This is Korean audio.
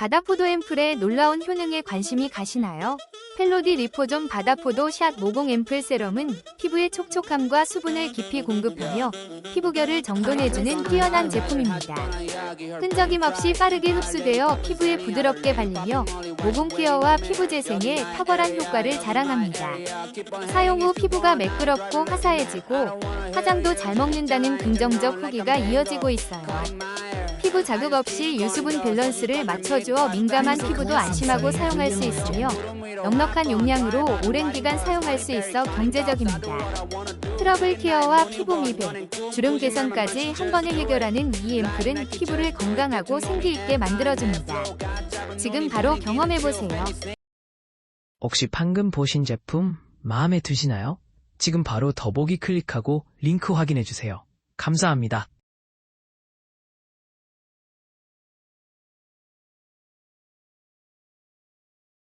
바다포도 앰플의 놀라운 효능에 관심이 가시나요? 펠로디 리포존 바다포도 샷 모공 앰플 세럼은 피부의 촉촉함과 수분을 깊이 공급하며 피부결을 정돈해주는 뛰어난 제품입니다. 끈적임 없이 빠르게 흡수되어 피부에 부드럽게 발리며 모공 케어와 피부 재생에 탁월한 효과를 자랑합니다. 사용 후 피부가 매끄럽고 화사해지고 화장도 잘 먹는다는 긍정적 후기가 이어지고 있어요. 피부 자극 없이 유수분 밸런스를 맞춰주어 민감한 피부도 안심하고 사용할 수 있으며 넉넉한 용량으로 오랜 기간 사용할 수 있어 경제적입니다. 트러블 케어와 피부 미백, 주름 개선까지 한 번에 해결하는 이 앰플은 피부를 건강하고 생기 있게 만들어줍니다. 지금 바로 경험해보세요. 혹시 방금 보신 제품 마음에 드시나요? 지금 바로 더보기 클릭하고 링크 확인해주세요. 감사합니다.